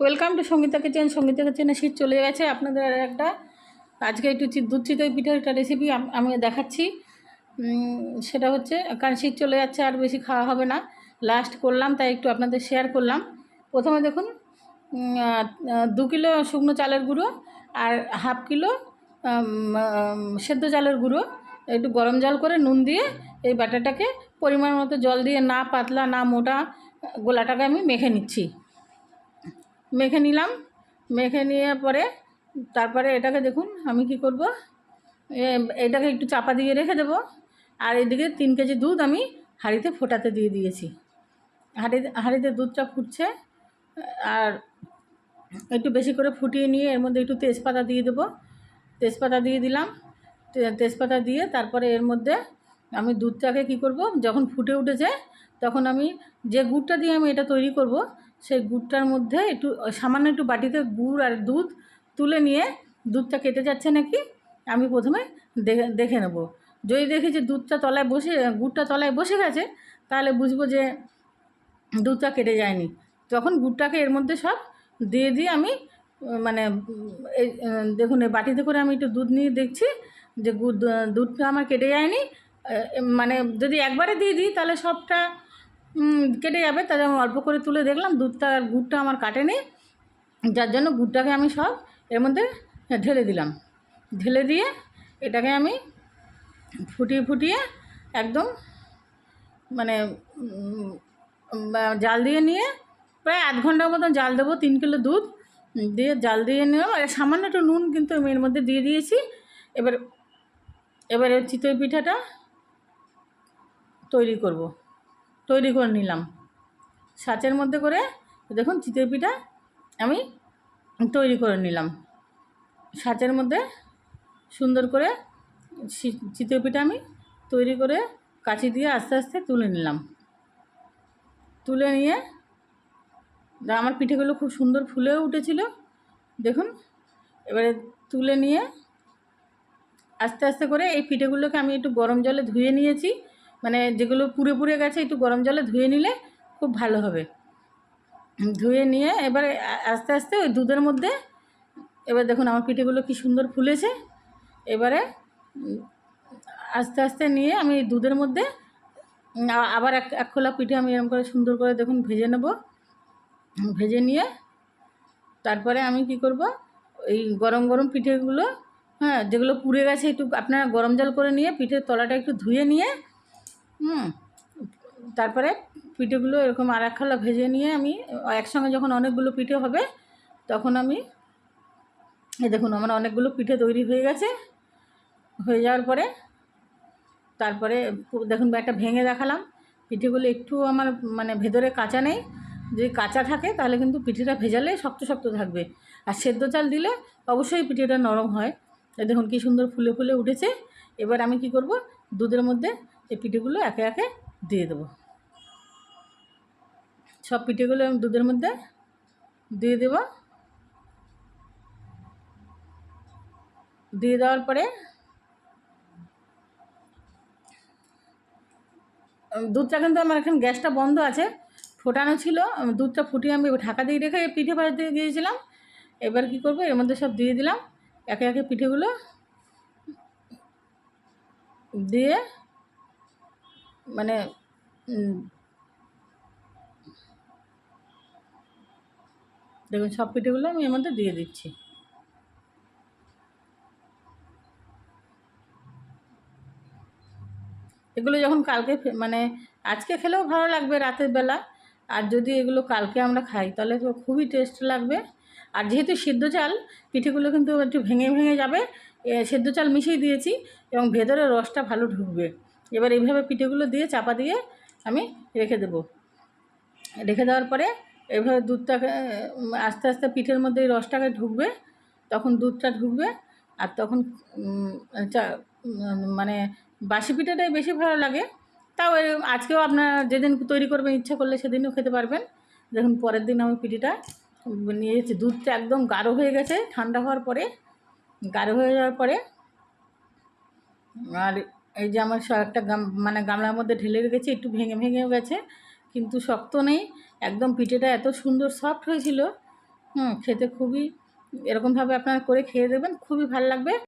Welcome to Sangeeta kitchen. Sangeeta কিচেনে শীত চলে গেছে। আপনাদের আর একটা আজকে একটু দুধ চিতই পিঠার একটা রেসিপি আমি দেখাচ্ছি। সেটা হচ্ছে, কারণ শীত চলে যাচ্ছে, আর বেশি খাওয়া হবে না। লাস্ট করলাম, তাই একটু আপনাদের শেয়ার করলাম। প্রথমে দেখুন দু কিলো শুকনো চালের গুঁড়ো আর হাফ কিলো সেদ্ধ চালের গুঁড়ো। একটু গরম জল করে নুন দিয়ে এই ব্যাটারটাকে পরিমাণ মতো জল দিয়ে না পাতলা, না মোটা গোলাটাকে আমি মেখে নিচ্ছি। মেখে নিলাম। মেখে নিয়ে পরে তারপরে এটাকে দেখুন, আমি কি করব? এটাকে একটু চাপা দিয়ে রেখে দেবো। আর এদিকে তিন কেজি দুধ আমি হাঁড়িতে ফোটাতে দিয়ে দিয়েছি। হাঁড়ি, হাঁড়িতে দুধটা ফুটছে। আর একটু বেশি করে ফুটিয়ে নিয়ে এর মধ্যে একটু তেজপাতা দিয়ে দেবো। তেজপাতা দিয়ে দিলাম। তেজপাতা দিয়ে তারপরে এর মধ্যে আমি দুধটাকে কি করব? যখন ফুটে উঠেছে, তখন আমি যে গুড়টা দিয়ে আমি এটা তৈরি করব সেই গুড়টার মধ্যে একটু, সামান্য একটু বাটিতে গুড় আর দুধ তুলে নিয়ে দুধটা কেটে যাচ্ছে নাকি, আমি প্রথমে দেখে দেখে নেব। যদি দেখি যে দুধটা তলায় বসে, গুড়টা তলায় বসে গেছে, তাহলে বুঝব যে দুধটা কেটে যায়নি। তখন গুড়টাকে এর মধ্যে সব দিয়ে দিয়ে আমি মানে দেখুন এই বাটিতে করে আমি একটু দুধ নিয়ে দেখছি যে গুড়, দুধটা আমার কেটে যায়নি মানে যদি একবারে দিয়ে দিই, তাহলে সবটা কেটে যাবে, তাহলে আমি অল্প করে তুলে দেখলাম, দুধটা আর গুড়টা আমার কাটেনি। যার জন্য গুড়টাকে আমি সব এর মধ্যে ঢেলে দিলাম। ঢেলে দিয়ে এটাকে আমি ফুটিয়ে ফুটিয়ে একদম মানে জাল দিয়ে নিয়ে প্রায় আধ ঘণ্টার মতন জাল দেবো, তিন কিলো দুধ দিয়ে জাল দিয়ে নিলাম। আর সামান্য একটু নুন কিন্তু আমি এর মধ্যে দিয়ে দিয়েছি। এবার, এবারে চিতই পিঠাটা তৈরি করব। তৈরি করে নিলাম। সাঁচের মধ্যে করে দেখুন চিতই পিঠা আমি তৈরি করে নিলাম। সাঁচের মধ্যে সুন্দর করে চি- চিতই পিঠা আমি তৈরি করে কাঁচি দিয়ে আস্তে আস্তে তুলে নিলাম। তুলে নিয়ে আমার পিঠেগুলো খুব সুন্দর ফুলেও উঠেছিল। দেখুন, এবারে তুলে নিয়ে আস্তে আস্তে করে এই পিঠেগুলোকে আমি একটু গরম জলে ধুয়ে নিয়েছি। মানে যেগুলো পুড়ে পুড়ে গেছে, একটু গরম জলে ধুয়ে নিলে খুব ভালো হবে। ধুয়ে নিয়ে এবারে আস্তে আস্তে ওই দুধের মধ্যে, এবার দেখুন আমার পিঠেগুলো কি সুন্দর ফুলেছে। এবারে আস্তে আস্তে নিয়ে আমি দুধের মধ্যে আবার এক এক খোলা পিঠে আমি এরকম করে সুন্দর করে দেখুন ভেজে নেব। ভেজে নিয়ে তারপরে আমি কি করব, এই গরম গরম পিঠেগুলো হ্যাঁ যেগুলো পুড়ে গেছে একটু আপনারা গরম জল করে নিয়ে পিঠের তলাটা একটু ধুয়ে নিয়ে হুম। তারপরে পিঠেগুলো এরকম আর এক খালা ভেজে নিয়ে আমি একসঙ্গে যখন অনেকগুলো পিঠে হবে, তখন আমি, এই দেখুন আমার অনেকগুলো পিঠে তৈরি হয়ে গেছে। হয়ে যাওয়ার পরে, তারপরে দেখুন একটা ভেঙে দেখালাম। পিঠেগুলো একটু আমার মানে ভেতরে কাঁচা নেই। যদি কাঁচা থাকে তাহলে কিন্তু পিঠেটা ভেজালে শক্ত শক্ত থাকবে। আর সেদ্ধ চাল দিলে অবশ্যই পিঠেটা নরম হয়। দেখুন কী সুন্দর ফুলে ফুলে উঠেছে। এবার আমি কি করব? দুধের মধ্যে এই পিঠেগুলো একে একে দিয়ে দেবো। সব পিঠেগুলো আমি দুধের মধ্যে দিয়ে দেবো। দিয়ে দেওয়ার পরে দুধটা কিন্তু আমার এখন গ্যাসটা বন্ধ আছে, ফোটানো ছিল। দুধটা ফুটিয়ে আমি ঢাকা দিয়ে রেখে পিঠে ভাজতে গিয়েছিলাম। এবার কি করব, এর মধ্যে সব দিয়ে দিলাম। একে একে পিঠেগুলো দিয়ে মানে দেখুন, সব পিঠেগুলো আমি এর মধ্যে দিয়ে দিচ্ছি। এগুলো যখন কালকে মানে আজকে খেলেও ভালো লাগবে রাতের বেলা। আর যদি এগুলো কালকে আমরা খাই, তাহলে তো খুবই টেস্ট লাগবে। আর যেহেতু সিদ্ধ চাল, পিঠেগুলো কিন্তু একটু ভেঙে ভেঙে যাবে সেদ্ধ চাল মিশিয়ে দিয়েছি এবং ভেতরে রসটা ভালো ঢুকবে। এবার এইভাবে পিঠেগুলো দিয়ে চাপা দিয়ে আমি রেখে দেবো। রেখে দেওয়ার পরে এভাবে দুধটাকে, আস্তে আস্তে পিঠের মধ্যে এই রসটাকে ঢুকবে, তখন দুধটা ঢুকবে আর তখন মানে বাসি পিঠাটাই বেশি ভালো লাগে। তাও আজকেও আপনার যেদিন তৈরি করবেন, ইচ্ছা করলে সেদিনও খেতে পারবেন। দেখুন পরের দিন আমি পিঠিটা নিয়েছি দুধটা একদম গাঢ় হয়ে গেছে, ঠান্ডা হওয়ার পরে, গাঢ় হয়ে যাওয়ার পরে, আর এই যে আমার একটা গাম মানে গামলার মধ্যে ঢেলে রেখেছি, একটু ভেঙে ভেঙেও গেছে, কিন্তু শক্ত নেই। একদম পিঠেটা এত সুন্দর সফট হয়েছিল। হুম, খেতে খুবই এরকমভাবে আপনারা করে খেয়ে দেবেন, খুবই ভালো লাগবে।